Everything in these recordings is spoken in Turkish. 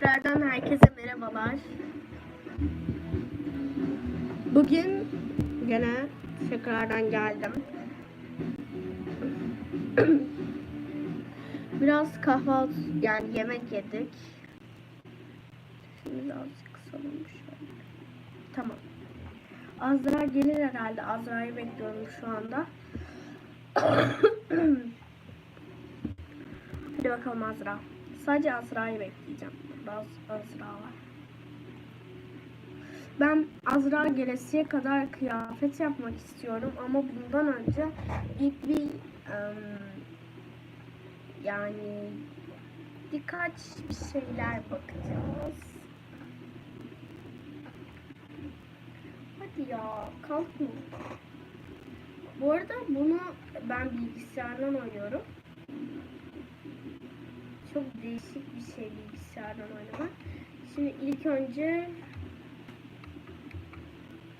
Tekrardan herkese merhabalar. Bugün gene tekrardan geldim. Biraz kahvaltı yani yemek yedik. Şimdi birazcık kısalım şöyle. Tamam. Azra gelir herhalde. Azra'yı bekliyorum şu anda. Hadi bakalım Azra. Sadece Azra'yı bekleyeceğim. Azra var. Ben Azra gelesiye kadar kıyafet yapmak istiyorum ama bundan önce ilk bir em, yani birkaç bir şeyler bakacağız. Hadi ya kalkma. Bu arada bunu ben bilgisayardan oynuyorum. Çok değişik bir şey bilgisayardan oynamak. Şimdi ilk önce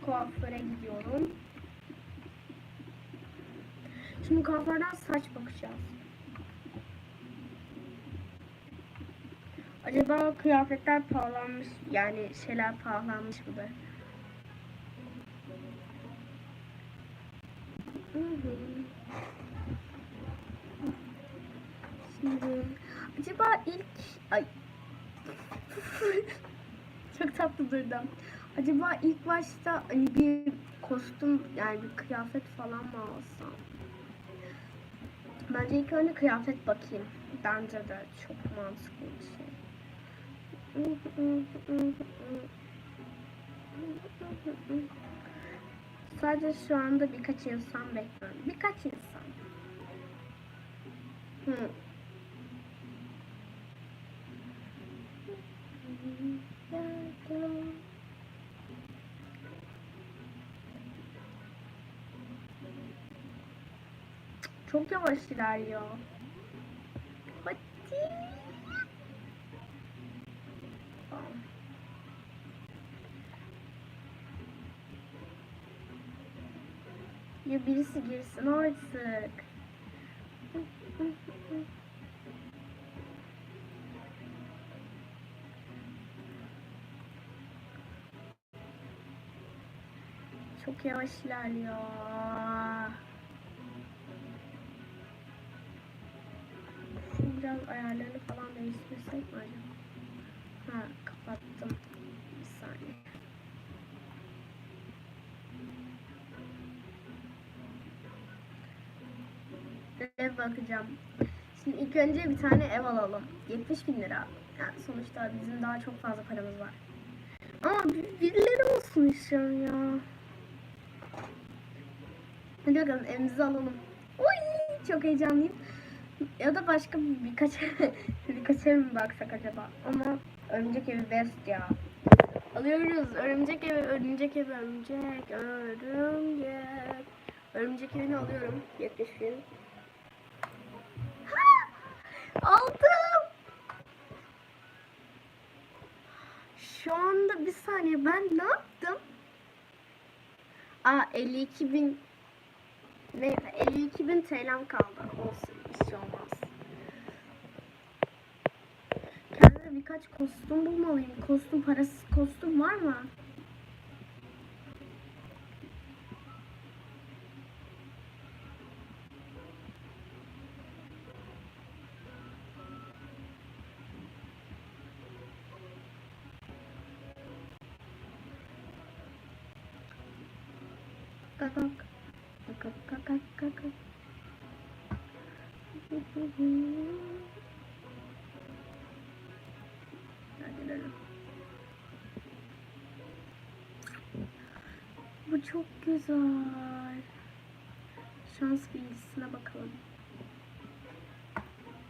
kuaföre gidiyorum. Şimdi kuaförden saç bakacağız. Acaba kıyafetler pahalanmış yani şeyler pahalanmış? Hı hı. Şimdi acaba ilk ay çok tatlı durdum. Acaba ilk başta hani bir kostüm yani bir kıyafet falan mı alsam? Bence ilk önce kıyafet bakayım. Bence de çok mantıklı bir şey. Sadece şu anda birkaç insan bekliyorum. Birkaç insan. Hı. Çok yavaş ilerliyor. Hadi. Ya birisi girsin artık. Çok yavaş ilerliyor. Şimdi biraz ayarlarını falan değiştirsek mi acaba? Ha kapattım. Bir saniye. Ev bakacağım. Şimdi ilk önce bir tane ev alalım. 70 bin lira. Yani sonuçta bizim daha çok fazla paramız var. Ama bir- birileri olsun istiyorum ya. Hadi bakalım evimizi alalım. Oy çok heyecanlıyım. Ya da başka bir- birkaç birkaç ev mi baksak acaba? Ama örümcek evi best ya. Alıyoruz. Örümcek evi, örümcek evi, örümcek, örümcek. Örümcek evini alıyorum. 70 bin. Ha! Aldım. Şu anda bir saniye ben ne yaptım? Aa 52 bin Neyse 52 bin TL'm kaldı. Olsun bir şey olmaz. Kendime birkaç kostüm bulmalıyım. Kostüm parasız kostüm var mı? Bu çok güzel. Şans bilgisine bakalım.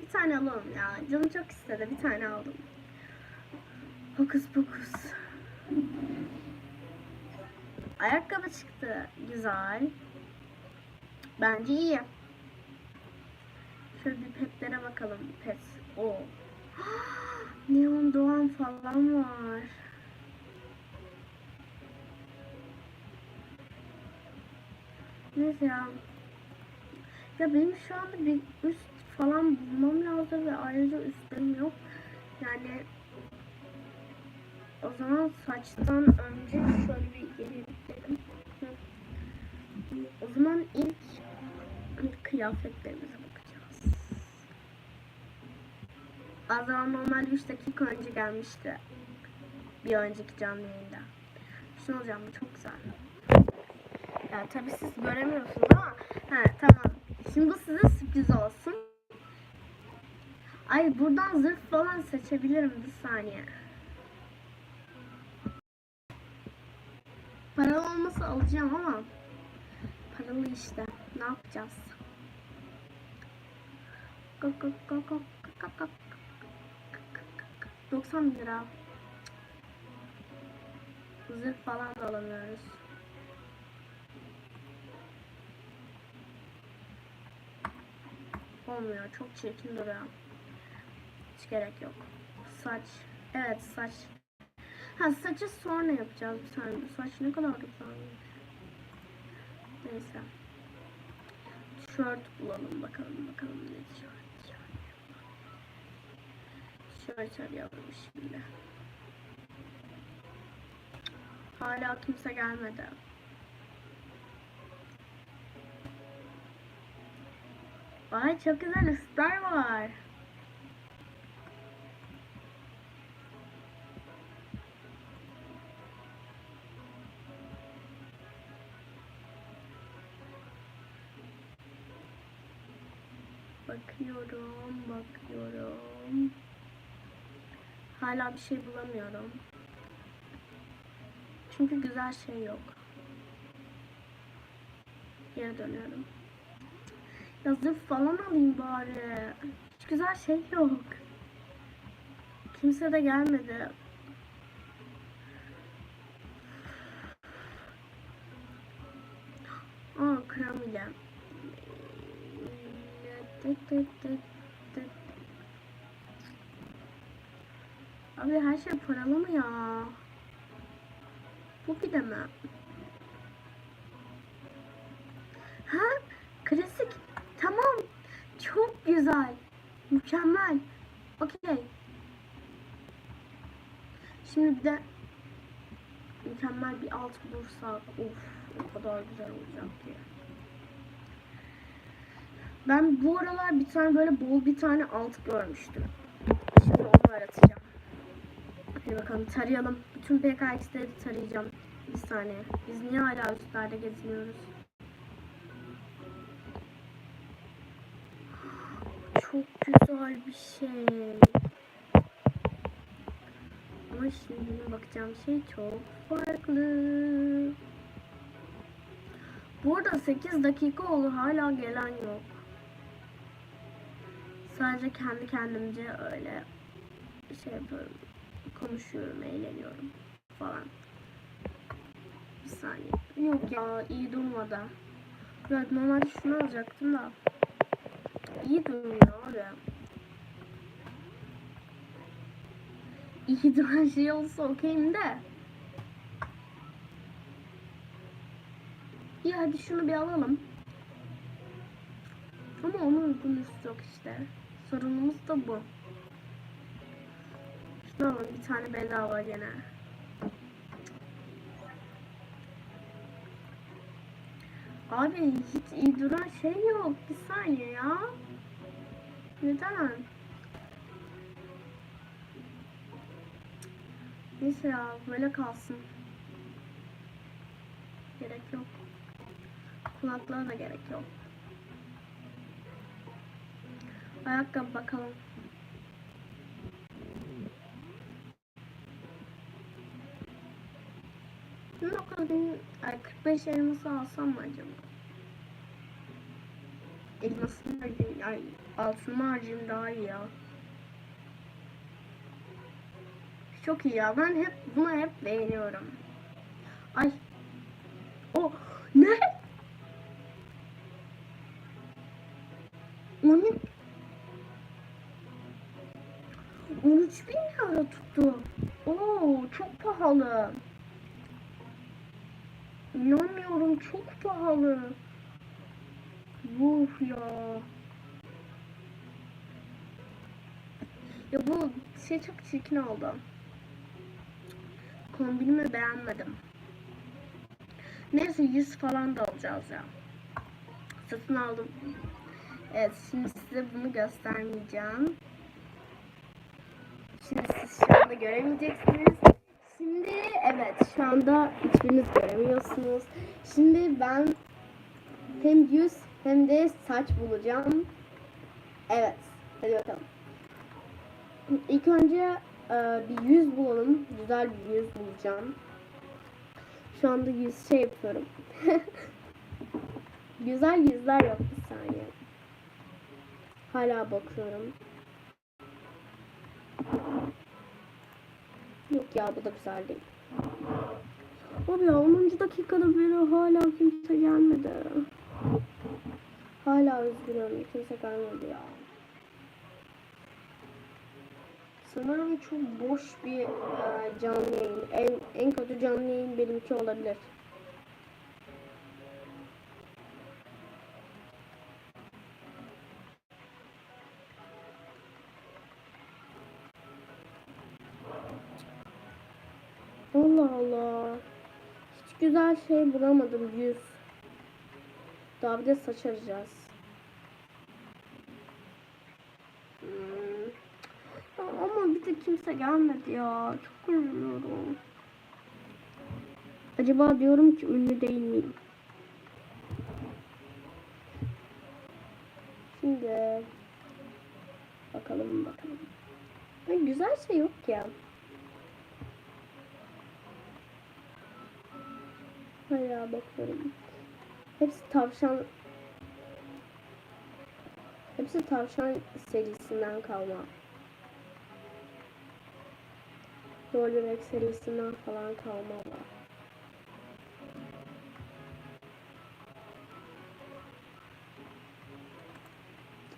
Bir tane alalım ya. Canım çok istedi. Bir tane aldım. Hokus pokus. Ayakkabı çıktı. Güzel. Bence iyi. Şöyle bir petlere bakalım. Pet. O. Neon Doğan falan var. Neyse ya. Ya benim şu anda bir üst falan bulmam lazım ve ayrıca üstlerim yok. Yani O zaman saçtan önce şöyle bir geri. O zaman ilk, kıyafetlerimize bakacağız. Azra normalde 3 dakika önce gelmişti. Bir önceki canlı yayında. Şunu alacağım bu çok güzel. Ya tabii siz göremiyorsunuz ama ha tamam. Şimdi bu size sürpriz olsun. Ay buradan zırh falan seçebilirim bir saniye. Paralı olması alacağım ama paralı işte. Ne yapacağız? Kok, kok, kok, kok, kok, kok. 90 lira. Zırh falan da alamıyoruz. Olmuyor. Çok çirkin duruyor. Hiç gerek yok. Saç. Evet saç. Ha saçı sonra yapacağız bir. Bu saç ne kadar güzel. Neyse. Tişört bulalım bakalım bakalım ne tişört. Tişört arayalım şimdi. Hala kimse gelmedi. Vay çok güzel ıslar var. Bakıyorum, bakıyorum. Hala bir şey bulamıyorum. Çünkü güzel şey yok. Geri dönüyorum. Ya falan alayım bari. Hiç güzel şey yok. Kimse de gelmedi. Aa krem ile. Abi her şey paralı mı ya? Bu bir de mi? Ha? Klasik. Güzel. Mükemmel. Okey. Şimdi bir de mükemmel bir alt bulursak of o kadar güzel olacak ki. Ben bu aralar bir tane böyle bol bir tane alt görmüştüm. Şimdi onu aratacağım. Hadi bakalım tarayalım. Bütün PKX'leri tarayacağım. Bir saniye. Biz niye hala üstlerde geziniyoruz? Çok güzel bir şey. Ama şimdi bakacağım şey çok farklı. Burada 8 dakika oldu hala gelen yok. Sadece kendi kendimce öyle şey yapıyorum. Konuşuyorum, eğleniyorum falan. Bir saniye. Yok ya iyi durmadı. Evet normalde şunu alacaktım da. İyi durmuyor abi. İyi duran şey olsa okeyim de. İyi hadi şunu bir alalım. Ama onun uygun üstü yok işte. Sorunumuz da bu. Şunu alalım bir tane bedava gene. Abi hiç iyi duran şey yok. Bir saniye ya. Neden? Neyse ya böyle kalsın. Gerek yok. Kulaklığa da gerek yok. Ayakkabı bakalım. Ne kadar ay 45 elması alsam mı acaba? Elmasını harcayayım, ay altını harcayayım daha iyi ya. Çok iyi ya. Ben hep bunu hep beğeniyorum. Ay. O ne? Onun 13 bin lira tuttu. Oo çok pahalı. İnanmıyorum çok pahalı. Vuh ya. Ya bu şey çok çirkin oldu. kombinimi beğenmedim. Neyse 100 falan da alacağız ya. Satın aldım. Evet şimdi size bunu göstermeyeceğim. Şimdi siz şu anda göremeyeceksiniz. Şimdi evet şu anda hiçbiriniz göremiyorsunuz. Şimdi ben hem yüz hem de saç bulacağım. Evet. Hadi bakalım. İlk önce e, bir yüz bulalım. Güzel bir yüz bulacağım. Şu anda yüz şey yapıyorum. Güzel yüzler yok bir saniye. Hala bakıyorum. Yok ya bu da güzel değil. Abi ya 10. dakikada beri hala kimse gelmedi. Hala üzgünüm kimse gelmedi ya. Sanırım çok boş bir e, canlı yayın. En, en kötü canlı yayın benimki olabilir. Allah Allah. Hiç güzel şey bulamadım yüz. Daha bir de saç arayacağız. Hmm. Ya Ama bir de kimse gelmedi ya. Çok üzülüyorum. Acaba diyorum ki ünlü değil miyim? Şimdi bakalım bakalım. Ay, güzel şey yok ya. Hala bakıyorum. Hepsi tavşan Hepsi tavşan serisinden kalma. Rol bebek serisinden falan kalma var.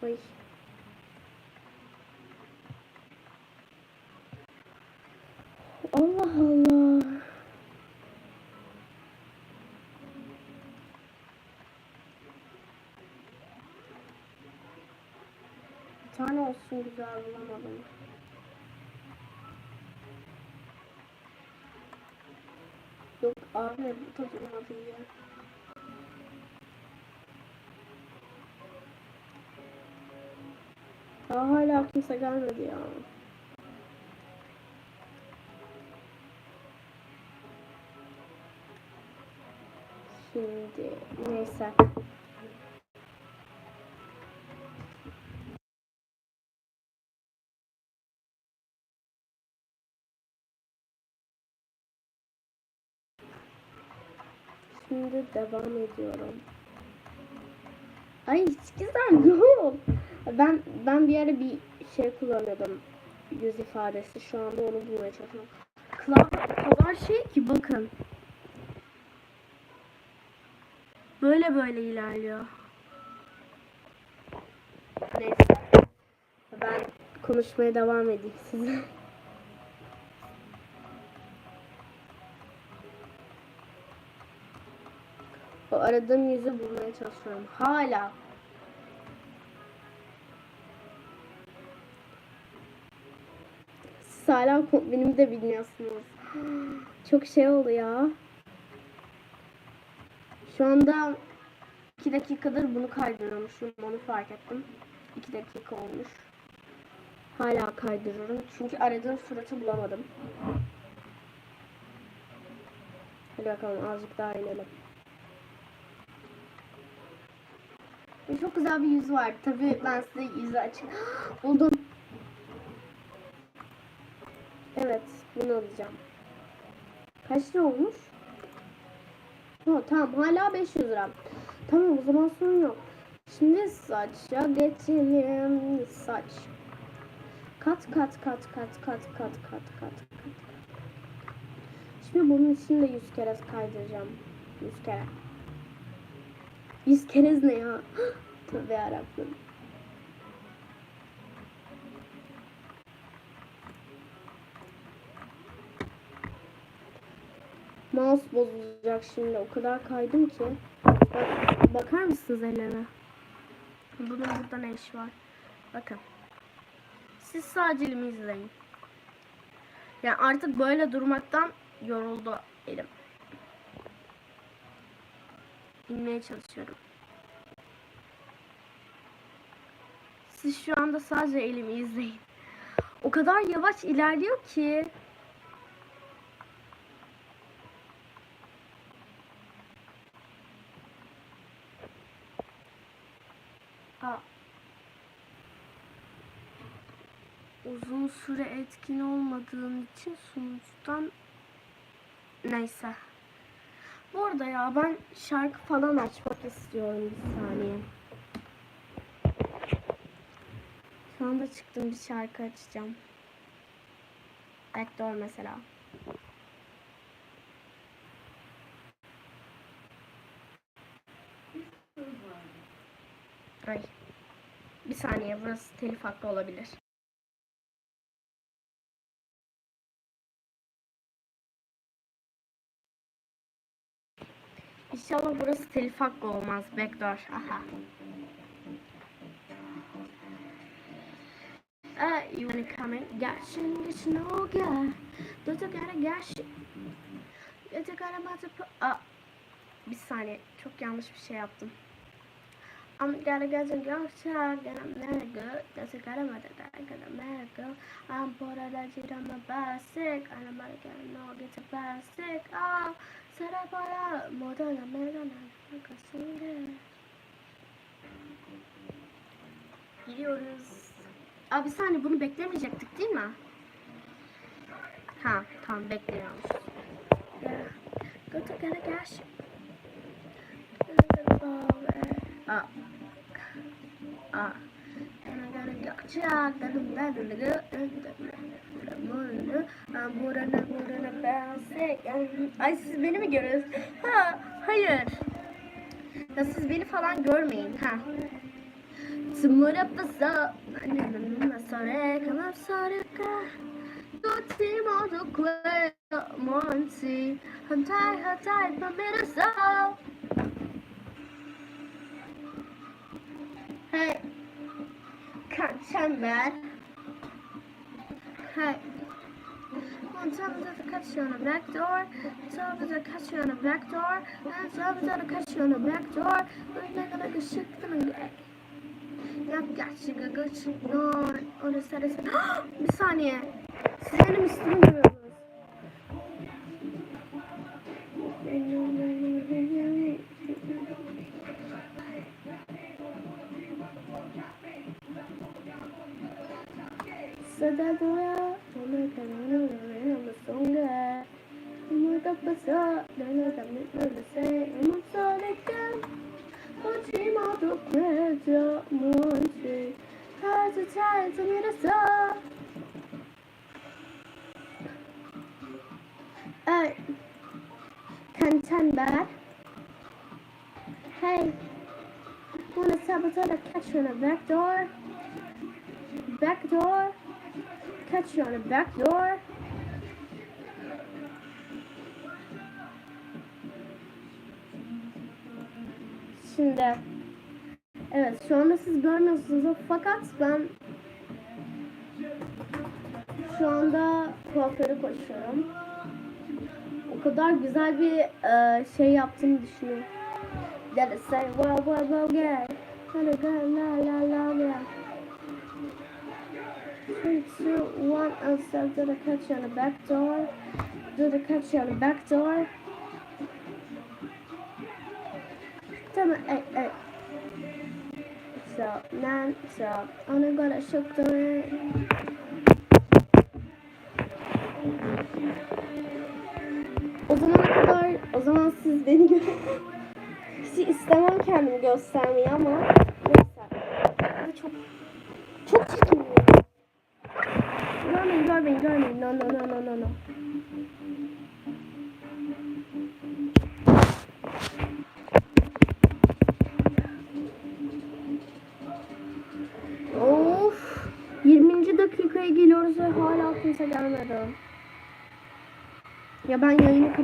Ay. Allah Allah. Bir tane olsun güzel bulamadım. Yok abi bu tadı abi ya. Daha hala kimse gelmedi ya. Şimdi neyse. Şimdi devam ediyorum. Ay hiç güzel yok. Ben ben bir ara bir şey kullanıyordum. Yüz ifadesi. Şu anda onu bulmaya çalışıyorum. Klavye o kadar şey ki bakın. Böyle böyle ilerliyor. Neyse. Ben konuşmaya devam edeyim size. Aradığım yüzü bulmaya çalışıyorum. Hala. Siz hala kombinimi de bilmiyorsunuz. Çok şey oldu ya. Şu anda 2 dakikadır bunu kaydırıyormuşum. Onu fark ettim. 2 dakika olmuş. Hala kaydırıyorum. Çünkü aradığım suratı bulamadım. Hadi bakalım azıcık daha inelim. Ve Çok güzel bir yüz var. Tabii ben size yüzü açık. Buldum. Evet, bunu alacağım. Kaç lira olmuş? Ha, tamam, hala 500 lira. Tamam, o zaman sorun yok. Şimdi saça geçelim. Saç. Kat kat kat kat kat kat kat kat kat. Şimdi bunun için de 100 kere kaydıracağım. 100 kere. 100 kerez ne ya? Tövbe yarabbim. Mouse bozulacak şimdi. O kadar kaydım ki. Bak, bakar mısınız ellerine? Bunun burada ne iş var? Bakın. Siz sadece elimi izleyin. Yani artık böyle durmaktan yoruldu elim. İnmeye çalışıyorum. Siz şu anda sadece elimi izleyin. O kadar yavaş ilerliyor ki. Aa. Uzun süre etkin olmadığım için sonuçtan neyse. Bu arada ya ben şarkı falan açmak istiyorum bir saniye. Şu anda çıktım bir şarkı açacağım. Backdoor mesela. Ay. Bir saniye burası telif hakkı olabilir. İnşallah burası telif hakkı olmaz. Backdoor. Aha. Uh, you wanna come in? Gerçin geçin o gel. Dota gara gerçin. Dota gara batı Aa. Bir saniye. Çok yanlış bir şey yaptım. I'm gotta get to go shot, get a mega, that's a gotta matter, I got a mega. I'm bored of that shit, I'm a basic, and I'm gonna get no get a. Oh, set up all up, more than a mega, like a singer. Gidiyoruz. Abi bir bunu beklemeyecektik değil mi? Ha tamam to get a gash. Aa. Aa. And I gotta get ya. Dedim de Burana burana bensek. Ay siz beni mi görüyorsunuz? Ha hayır. Ya siz beni falan görmeyin ha. Tumura pasa. Annemle sore kamar sore ka. Tutti modo que monti. Hantai hantai pamira sa. Hey. Çember. Hey. On top the catch you on the back door. Top the catch you on the back door. And top the catch you on the back door. We're gonna go shit gonna get. Yap gerçek gerçek. No. Orası sarısı. Bir saniye. Siz benim üstümü görüyorsunuz. Sada doya, ona kanana ama songa. Ama kapasa, dana kami nalase, ama soleka. Ochi mo to kweja monte. Hazu chai to mirasa. Ay. Kan chan bad. Hey. Wanna sabotage the catch on the back door? Back door? Catch you on the back door? Şimdi Evet şu anda siz görmüyorsunuz fakat ben şu anda kuaföre koşuyorum. O kadar güzel bir e, şey yaptığımı düşünüyorum. That is say wow wow wow yeah. Go la la la la. Two, one, and so do the catch on the back door. Do the catch on the back door. Tamam, hey, hey. So, nan, so, onu göre şıktı. O zamana kadar, o zaman siz beni gör. Hiç istemem kendimi göstermeyi ama neyse. Çok, çok çirkin. Görmeyin, görmeyin. No, no, no, no, no, no. Of. 20. dakikaya geliyoruz ve hala kimse gelmedi. Ya ben yayını